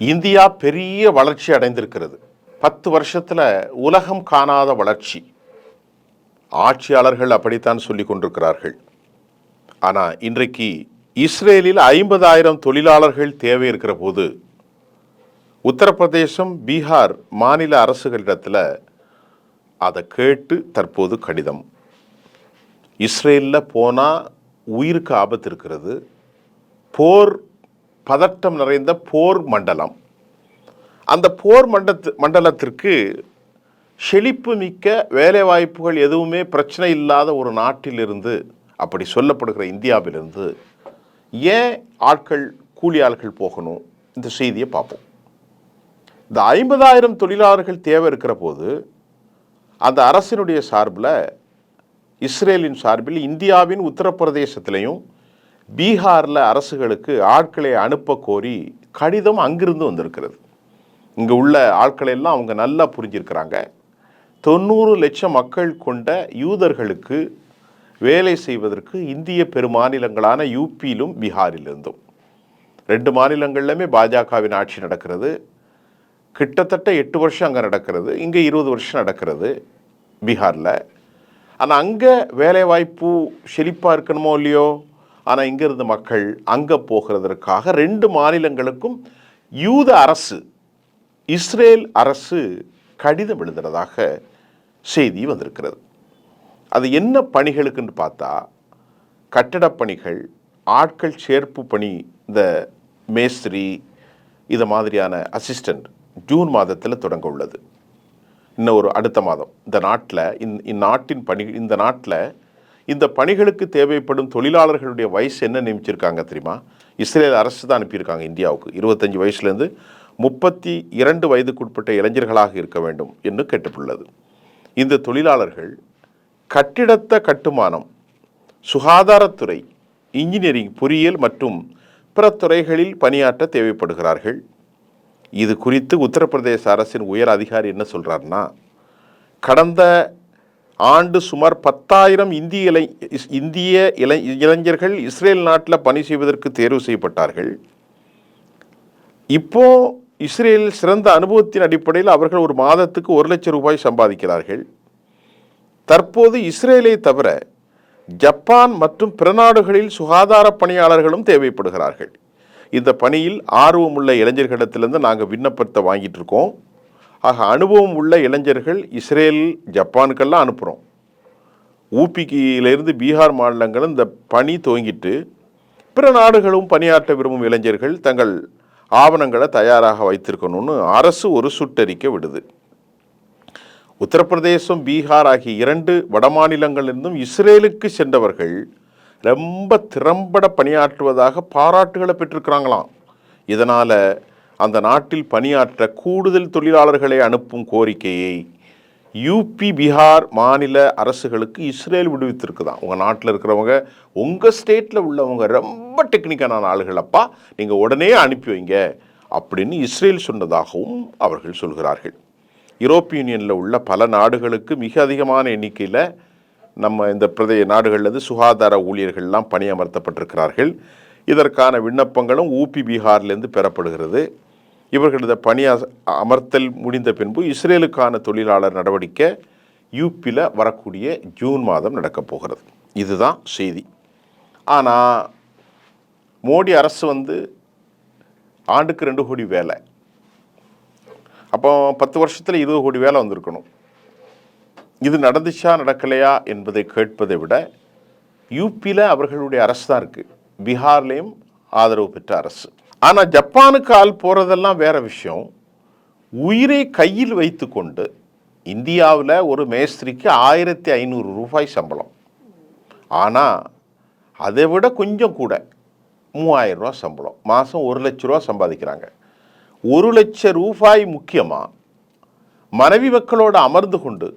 India பெரிய வளர்ச்சி அடைந்திருக்கிறது. பத்து வருஷத்தில் உலகம் காணாத வளர்ச்சி. ஆட்சியாளர்கள் அப்படித்தான் சொல்லி கொண்டிருக்கிறார்கள். ஆனால் இன்றைக்கு இஸ்ரேலில் ஐம்பதாயிரம் தொழிலாளர்கள் தேவை இருக்கிற போது உத்தரப்பிரதேசம் பீகார் மாநில அரசுகளிடத்தில் அதை கேட்டு தற்போது கடிதம். இஸ்ரேலில் போனால் உயிருக்கு ஆபத்து இருக்கிறது. போர் பதட்டம் நிறைந்த போர் மண்டலம். அந்த போர் மண்டத்து மண்டலத்திற்கு செழிப்பு மிக்க வேலைவாய்ப்புகள் எதுவுமே பிரச்சனை இல்லாத ஒரு நாட்டிலிருந்து அப்படி சொல்லப்படுகிற இந்தியாவிலிருந்து ஏன் ஆட்கள் கூலி ஆட்கள் போகணும்? இந்த செய்தியை பார்ப்போம். இந்த ஐம்பதாயிரம் தொழிலாளர்கள் தேவை இருக்கிற போது அந்த அரசினுடைய சார்பில் இஸ்ரேலின் சார்பில் இந்தியாவின் உத்தரப்பிரதேசத்திலையும் பீகாரில் அரசுகளுக்கு ஆட்களை அனுப்ப கோரி கடிதம் அங்கிருந்து வந்திருக்கிறது. இங்கே உள்ள ஆட்களை எல்லாம் அவங்க நல்லா புரிஞ்சிருக்கிறாங்க. தொண்ணூறு லட்சம் மக்கள் கொண்ட யூதர்களுக்கு வேலை செய்வதற்கு இந்திய பெருமாநிலங்களான யூபியிலும் பீகாரிலிருந்தும். ரெண்டு மாநிலங்கள்லையுமே பாஜகவின் ஆட்சி நடக்கிறது. கிட்டத்தட்ட எட்டு வருஷம் அங்கே நடக்கிறது. இங்கே இருபது வருஷம் நடக்கிறது பீகாரில். ஆனால் அங்கே வேலைவாய்ப்பு செழிப்பாக இருக்கணுமோ இல்லையோ? ஆனால் இங்கிருந்து மக்கள் அங்கே போகிறதற்காக ரெண்டு மாநிலங்களுக்கும் யூத அரசு இஸ்ரேல் அரசு கடிதம் எழுதுறதாக செய்தி வந்திருக்கிறது. அது என்ன பணிகளுக்குன்னு பார்த்தா கட்டடப் பணிகள் ஆட்கள் சேர்ப்பு பணி இந்த மேஸ்திரி இது மாதிரியான அசிஸ்டண்ட் ஜூன் மாதத்தில் தொடங்க உள்ளது. இன்னும் ஒரு அடுத்த மாதம். இந்த நாட்டில் இந் இந்நாட்டின் பணி இந்த நாட்டில் இந்த பணிகளுக்கு தேவைப்படும் தொழிலாளர்களுடைய வயசு என்ன நியமிச்சிருக்காங்க தெரியுமா? இஸ்ரேல் அரசு தான் அனுப்பியிருக்காங்க இந்தியாவுக்கு. இருபத்தஞ்சி வயசுலேருந்து முப்பத்தி இரண்டு வயதுக்குட்பட்ட இளைஞர்களாக இருக்க வேண்டும் என்று கேட்டுள்ளது இந்த தொழிலாளர்கள் கட்டிடத்த கட்டுமானம் சுகாதாரத்துறை இன்ஜினியரிங் பொறியியல் மற்றும் பிற துறைகளில் பணியாற்ற தேவைப்படுகிறார்கள். இது குறித்து உத்தரப்பிரதேச அரசின் உயர் அதிகாரி என்ன சொல்கிறாருன்னா கடந்த ஆண்டு சுமார் பத்தாயிரம் இந்திய இளை இந்திய இளை இளைஞர்கள் இஸ்ரேல் நாட்டில் பணி செய்வதற்கு தேர்வு செய்யப்பட்டார்கள். இப்போ இஸ்ரேல் சிறந்த அனுபவத்தின் அடிப்படையில் அவர்கள் ஒரு மாதத்துக்கு ஒரு லட்சம் ரூபாய் சம்பாதிக்கிறார்கள். தற்போது இஸ்ரேலை தவிர ஜப்பான் மற்றும் பிற நாடுகளில் சுகாதார பணியாளர்களும் தேவைப்படுகிறார்கள். இந்த பணியில் ஆர்வமுள்ள இளைஞர்களிடத்திலிருந்து நாங்கள் விண்ணப்பத்தை வாங்கிட்டு இருக்கோம். ஆக அனுபவம் உள்ள இளைஞர்கள் இஸ்ரேல் ஜப்பானுக்கெல்லாம் அனுப்புகிறோம் ஊபிக்கியிலிருந்து பீகார் மாநிலங்களும் இந்த பணி துவங்கிட்டு பிற நாடுகளும் பணியாற்ற விரும்பும் இளைஞர்கள் தங்கள் ஆவணங்களை தயாராக வைத்திருக்கணும்னு அரசு ஒரு சுட்டறிக்கை விடுது. உத்தரப்பிரதேசம் பீகார் ஆகிய இரண்டு வடமாநிலங்களிலிருந்தும் இஸ்ரேலுக்கு சென்றவர்கள் ரொம்ப திறம்பட பணியாற்றுவதாக பாராட்டுகளை பெற்றிருக்கிறாங்களாம். இதனால் அந்த நாட்டில் பணியாற்ற கூடுதல் தொழிலாளர்களை அனுப்பும் கோரிக்கையை யூபி பீகார் மாநில அரசுகளுக்கு இஸ்ரேல் விடுவித்திருக்குதான். உங்கள் நாட்டில் இருக்கிறவங்க உங்கள் ஸ்டேட்டில் உள்ளவங்க ரொம்ப டெக்னிக்கான ஆளுகளப்பா நீங்கள் உடனே அனுப்பி வைங்க அப்படின்னு இஸ்ரேல் சொன்னதாகவும் அவர்கள் சொல்கிறார்கள். யூரோப்பிய யூனியனில் உள்ள பல நாடுகளுக்கு மிக அதிகமான எண்ணிக்கையில் நம்ம இந்த பிரதேய நாடுகள்லேருந்து சுகாதார ஊழியர்கள்லாம் பணியமர்த்தப்பட்டிருக்கிறார்கள். இதற்கான விண்ணப்பங்களும் ஊபி பீகார்லேருந்து பெறப்படுகிறது. இவர்களது பணி அச- அமர்த்தல் முடிந்த பின்பு இஸ்ரேலுக்கான தொழிலாளர் நடவடிக்கை யூபியில் வரக்கூடிய ஜூன் மாதம் நடக்கப் போகிறது. இதுதான் செய்தி. ஆனால் மோடி அரசு வந்து ஆண்டுக்கு ரெண்டு கோடி வேலை. அப்போ பத்து வருஷத்தில் இருபது கோடி வேலை வந்திருக்கணும். இது நடந்துச்சா நடக்கலையா என்பதை கேட்பதை விட யூபியில் அவர்களுடைய அரசு தான் இருக்குது பீகார்லேயும் ஆதரவு பெற்ற அரசு. ஆனால் ஜப்பானுக்கு ஆள் போகிறதெல்லாம் வேறு விஷயம். உயிரை கையில் வைத்துக்கொண்டு இந்தியாவில் ஒரு மேஸ்திரிக்கு ஆயிரத்தி ஐநூறு ரூபாய் சம்பளம். ஆனால் அதை விட கொஞ்சம் கூட மூவாயிரம் ரூபா சம்பளம். மாதம் ஒரு லட்ச ரூபா சம்பாதிக்கிறாங்க. ஒரு லட்ச ரூபாய் முக்கியமாக மனைவி மக்களோடு அமர்ந்து கொண்டு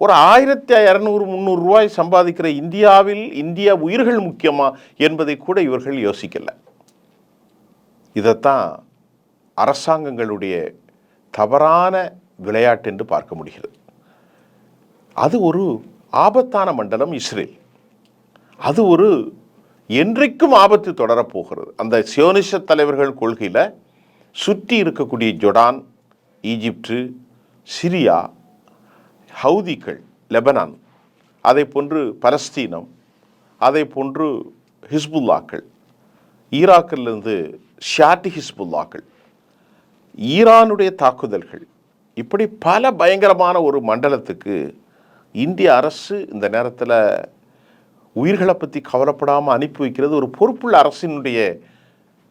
ஒரு ஆயிரத்தி இரநூறு முந்நூறு ரூபாய் சம்பாதிக்கிற இந்தியாவில் இந்தியா உயிர்கள் முக்கியமா என்பதை கூட இவர்கள் யோசிக்கலை. இதைத்தான் அரசாங்கங்களுடைய தவறான விளையாட்டு என்று பார்க்க முடிகிறது. அது ஒரு ஆபத்தான மண்டலம் இஸ்ரேல். அது ஒரு என்றைக்கும் ஆபத்து தொடரப்போகிறது அந்த சியோனிச தலைவர்கள் கொள்கையில் சுற்றி இருக்கக்கூடிய ஜொடான் ஈஜிப்டு சிரியா ஹவுதிகள் லெபனான் அதை போன்று பலஸ்தீனம் அதை போன்று ஹிஸ்புல்லாக்கள் ஈராக்கிலிருந்து ஷாட்டி ஹிஸ்புல்லாக்கள் ஈரானுடைய தாக்குதல்கள் இப்படி பல பயங்கரமான ஒரு மண்டலத்துக்கு இந்திய அரசு இந்த நேரத்தில் உயிர்களை பற்றி கவலைப்படாமல் அனுப்பி வைக்கிறது ஒரு பொறுப்புள்ள அரசினுடைய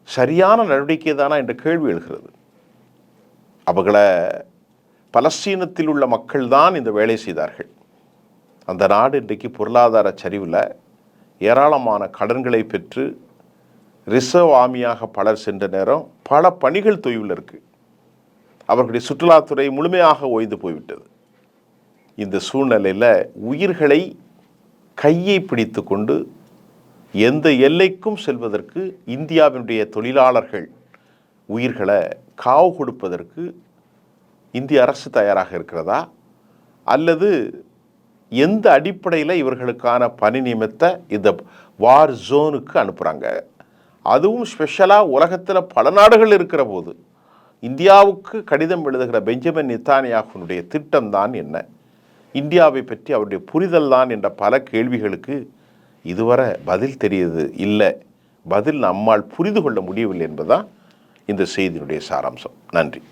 சரியான நடவடிக்கை தானா என்ற கேள்வி எழுகிறது. அவர்களை பலஸ்தீனத்தில் உள்ள மக்கள் தான் இந்த வேலை செய்தார்கள். அந்த நாடு இன்றைக்கு பொருளாதார சரிவில் ஏராளமான கடன்களை பெற்று ரிசர்வ் ஆர்மியாக பலர் சென்ற நேரம் பல பணிகள் தொய்வில் இருக்குது அவர்களுடைய சுற்றுலாத்துறை முழுமையாக ஓய்ந்து போய்விட்டது. இந்த சூழ்நிலையில் உயிர்களை கையை பிடித்து கொண்டு எந்த எல்லைக்கும் செல்வதற்கு இந்தியாவினுடைய தொழிலாளர்கள் உயிர்களை காவு கொடுப்பதற்கு இந்திய அரசு தயாராக இருக்கிறதா? அல்லது எந்த அடிப்படையில் இவர்களுக்கான பணி நிமித்த இந்த வார் ஜோனுக்கு அனுப்புகிறாங்க அதுவும் ஸ்பெஷலாக உலகத்தில் பல நாடுகள் இருக்கிற போது இந்தியாவுக்கு கடிதம் எழுதுகிற பெஞ்சமின் நித்தானியாகுனுடைய திட்டம் தான் என்ன? இந்தியாவை பற்றி அவருடைய புரிதல் தான் என்ற பல கேள்விகளுக்கு இதுவரை பதில் தெரியுது இல்லை. பதில் நம்மால் புரிந்து கொள்ள முடியவில்லை என்பதுதான் இந்த செய்தியினுடைய சாராம்சம். நன்றி.